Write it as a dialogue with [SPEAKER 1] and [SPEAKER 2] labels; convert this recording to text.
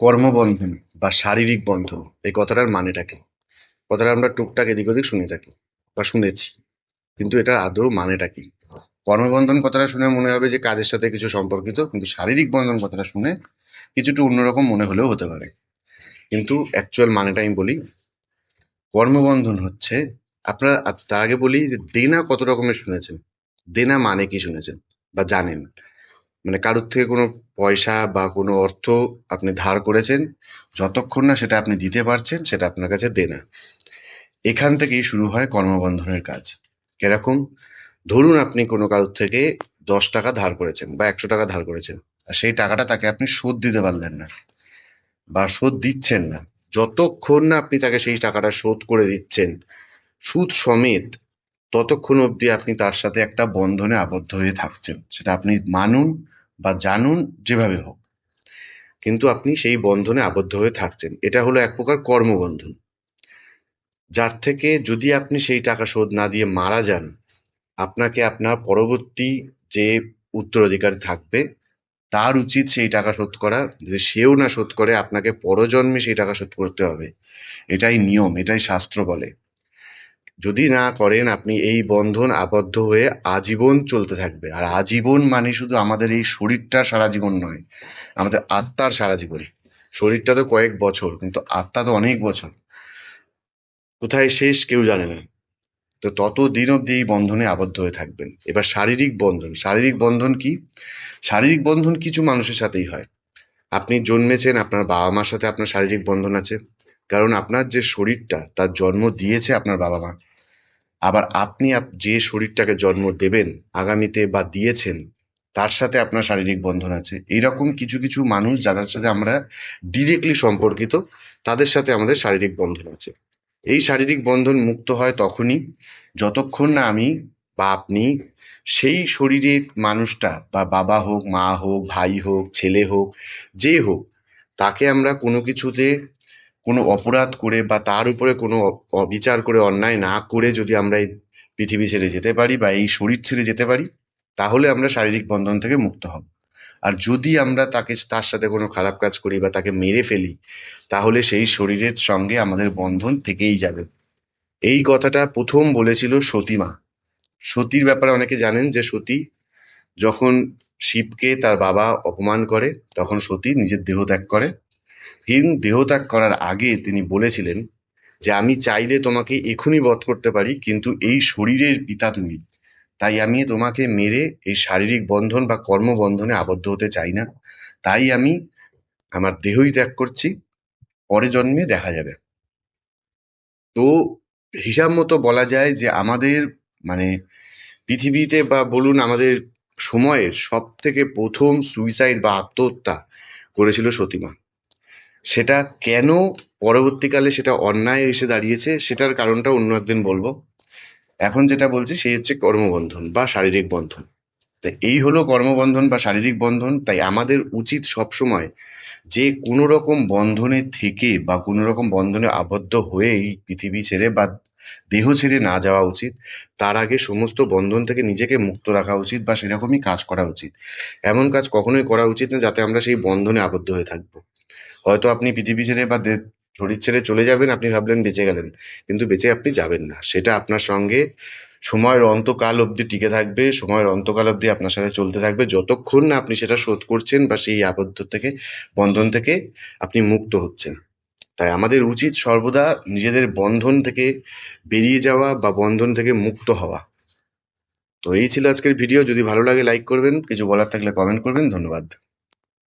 [SPEAKER 1] কর্মবন্ধন বা শারীরিক বন্ধন, এই কথাটার মানেটা কি? কথাটা আমরা টুকটাক এদিক ওদিক শুনে থাকি বা শুনেছি, কিন্তু এটার আদৌ মানেটা কি? কর্মবন্ধন কথাটা শুনে মনে হবে যে কাজের সাথে কিছু সম্পর্কিত, কিন্তু শারীরিক বন্ধন কথাটা শুনে কিছুটা অন্যরকম মনে হলেও হতে পারে। কিন্তু অ্যাকচুয়াল মানেটা আমি বলি, কর্মবন্ধন হচ্ছে, আপনারা তার আগে বলি যে দেনা কত রকমের শুনেছেন? দেনা মানে কি শুনেছেন বা জানেন? মানে কারোর থেকে কোনো পয়সা বা কোনো অর্থ আপনি ধার করেছেন, যতক্ষণ না সেটা আপনি দিতে পারছেন, সেটা আপনার কাছে দেনা। এখান থেকেই শুরু হয় কর্মবন্ধনের কাজ। কীরকম? ধরুন আপনি কোনো কারোর থেকে দশ টাকা ধার করেছেন বা একশো টাকা ধার করেছেন, আর সেই টাকাটা তাকে আপনি শোধ দিতে পারলেন না বা শোধ দিচ্ছেন না। যতক্ষণ না আপনি তাকে সেই টাকাটা শোধ করে দিচ্ছেন, সুদ সমেত ততক্ষণ অবধি আপনি তার সাথে একটা বন্ধনে আবদ্ধ হয়ে থাকছেন। সেটা আপনি মানুন বা জানুন, যেভাবে হোক। কিন্তু আপনি সেই বন্ধনে আবদ্ধ হয়ে থাকছেন। এটা হলো এক প্রকার কর্মবন্ধন। যার থেকে যদি আপনি সেই টাকা শোধ না দিয়ে মারা যান, আপনাকে আপনার পরবর্তী যে উত্তরাধিকার থাকবে, তার উচিত সেই টাকা শোধ করা। যদি সেও না শোধ করে, আপনাকে পরজন্মে সেই টাকা শোধ করতে হবে। এটাই নিয়ম, এটাই শাস্ত্র বলে। যদি না করেন, আপনি এই বন্ধন আবদ্ধ হয়ে আজীবন চলতে থাকবে। আর আজীবন মানে শুধু আমাদের এই শরীরটা সারা জীবন নয়, আমাদের আত্মার সারা জীবন শরীরটা তো কয়েক বছর, কিন্তু আত্মা তো অনেক বছর। কোথায় শেষ কেউ জানে না। তো তত দিন অবধি এই বন্ধনে আবদ্ধ হয়ে থাকবেন। এবার শারীরিক বন্ধন। শারীরিক বন্ধন কি? শারীরিক বন্ধন কিছু মানুষের সাথেই হয়। আপনি জন্মেছেন, আপনার বাবা মার সাথে আপনার শারীরিক বন্ধন আছে। কারণ আপনার যে শরীরটা, তার জন্ম দিয়েছে আপনার বাবা মা আবার আপনি আপ- যে শরীরটাকে জন্ম দেবেন, আগামীতে বা দিয়েছেন, তার সাথে আপনার শারীরিক বন্ধন আছে। এইরকম কিছু কিছু মানুষ যাদের সাথে আমরা ডিরেক্টলি সম্পর্কিত, তাদের সাথে আমাদের শারীরিক বন্ধন আছে। এই শারীরিক বন্ধন মুক্ত হয় তখনই, যতক্ষণ না আমি বা আপনি সেই শরীরের মানুষটা বা বাবা হোক, মা হোক, ভাই হোক, ছেলে হোক, যে হোক, তাকে আমরা কোনো কিছুতে কোনো অপরাধ করে বা তার উপরে কোনো অবিচার করে, অন্যায় না করে যদি আমরা এই পৃথিবী ছেড়ে যেতে পারি বা এই শরীর ছেড়ে যেতে পারি, তাহলে আমরা শারীরিক বন্ধন থেকে মুক্ত হব। আর যদি আমরা তাকে, তার সাথে কোনো খারাপ কাজ করি বা তাকে মেরে ফেলি, তাহলে সেই শরীরের সঙ্গে আমাদের বন্ধন থেকেই যাবে। এই কথাটা প্রথম বলেছিল সতীমা সতীর ব্যাপারে অনেকে জানেন যে সতী যখন শিবকে তার বাবা অপমান করে, তখন সতী নিজের দেহ ত্যাগ করে। হিম দেহত্যাগ করার আগে তিনি বলেছিলেন যে, আমি চাইলে তোমাকে এখনই বধ করতে পারি, কিন্তু এই শরীরের পিতা তুমি। তাই আমি তোমাকে মেরে এই শারীরিক বন্ধন বা কর্মবন্ধনে আবদ্ধ হতে চাই না। তাই আমি আমার দেহই ত্যাগ করছি, পরে জন্মে দেখা যাবে। তো হিসাব মতো বলা যায় যে, আমাদের মানে পৃথিবীতে বা বলুন আমাদের সময়ের সব থেকে প্রথম সুইসাইড বা আত্মহত্যা করেছিল সতীমা। সেটা কেন পরবর্তীকালে সেটা অন্যায় এসে দাঁড়িয়েছে সেটার কারণটা অন্য একদিন বলব। এখন যেটা বলছি সেই হচ্ছে কর্মবন্ধন বা শারীরিক বন্ধন। তো এই হলো কর্মবন্ধন বা শারীরিক বন্ধন। তাই আমাদের উচিত সবসময় যে কোনো রকম বন্ধনে থেকে বা কোনো রকম বন্ধনে আবদ্ধ হয়ে এই পৃথিবী ছেড়ে বা দেহ ছেড়ে না যাওয়া উচিত। তার আগে সমস্ত বন্ধন থেকে নিজেকে মুক্ত রাখা উচিত বা সেরকমই কাজ করা উচিত। এমন কাজ কখনোই করা উচিত না যাতে আমরা সেই বন্ধনে আবদ্ধ হয়ে থাকব। হয়তো আপনি পৃথিবী ছেড়ে বা শরীর ছেড়ে চলে যাবেন, আপনি ভাবলেন বেঁচে গেলেন। কিন্তু বেঁচে আপনি যাবেন না। সেটা আপনার সঙ্গে সময়ের অন্তকাল অবধি টিকে থাকবে, সময়ের অন্তকাল অবধি আপনার সাথে চলতে থাকবে। যতক্ষণ না আপনি সেটা শোধ করছেন বা সেই আবদ্ধ থেকে, বন্ধন থেকে আপনি মুক্ত হচ্ছেন। তাই আমাদের উচিত সর্বদা নিজেদের বন্ধন থেকে বেরিয়ে যাওয়া বা বন্ধন থেকে মুক্ত হওয়া। তো এই ছিল আজকের ভিডিও। যদি ভালো লাগে, লাইক করবেন। কিছু বলার থাকলে কমেন্ট করবেন। ধন্যবাদ।